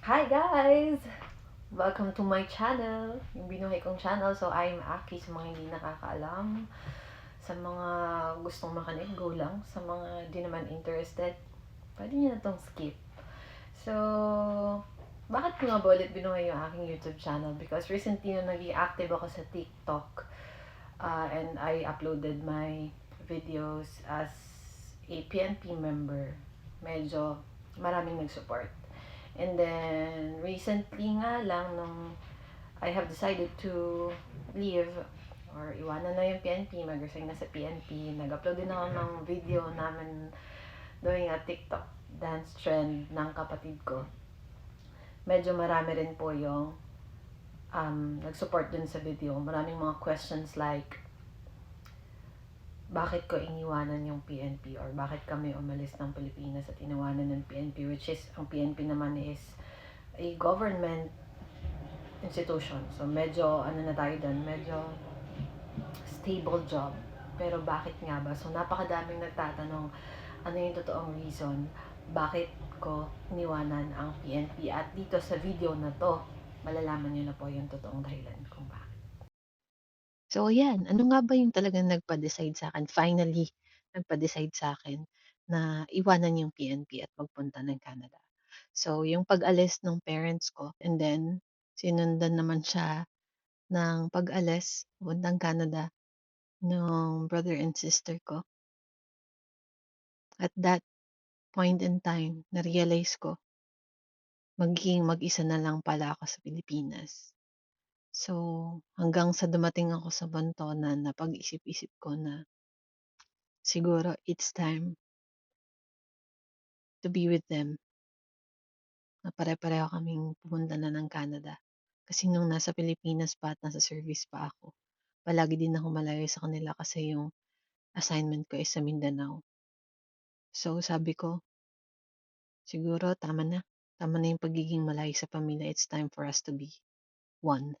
Hi guys! Welcome to my channel, yung binuhay kong channel. So, I'm Aki sa mga hindi nakakaalam. Sa mga gustong makinig, go lang. Sa mga di naman interested, pwede nyo na tong skip. So, bakit ko nga ba ulit binuhay yung aking YouTube channel? Because recently nung naging active ako sa TikTok, uh, and I uploaded my videos as a PNP member. Medyo maraming nag-support. And then, recently nga lang, nung I have decided to leave or iwanan na yung PNP, mag-resign na sa PNP, nag-upload din ako ng video namin doing a TikTok dance trend ng kapatid ko. Medyo marami rin po yung um, nag-support dun sa video. Maraming mga questions like, bakit ko iniwanan yung PNP or bakit kami umalis ng Pilipinas at iniwanan ng PNP which is ang PNP naman is a government institution. So medyo ano na tayo doon, medyo stable job. Pero bakit nga ba? So napakadaming nagtatanong ano yung totoong reason bakit ko iniwanan ang PNP at dito sa video na to malalaman niyo na po yung totoong dahilan kung bakit. So ayan, ano nga ba yung talagang nagpa-decide sa'kin, finally nagpa-decide sa'kin na iwanan yung PNP at magpunta ng Canada. So yung pag-alis ng parents ko and then sinundan naman siya ng pag-alis papuntang Canada nung brother and sister ko. At that point in time, na-realize ko magiging mag-isa na lang pala ako sa Pilipinas. So, hanggang sa dumating ako sa punto na napag-isip-isip ko na siguro it's time to be with them. Na pare-pareho kaming pumunta na ng Canada. Kasi nung nasa Pilipinas pa at nasa service pa ako, palagi din ako malayo sa kanila kasi yung assignment ko is sa Mindanao. So, sabi ko, siguro tama na. Tama na yung pagiging malayo sa pamilya. It's time for us to be one.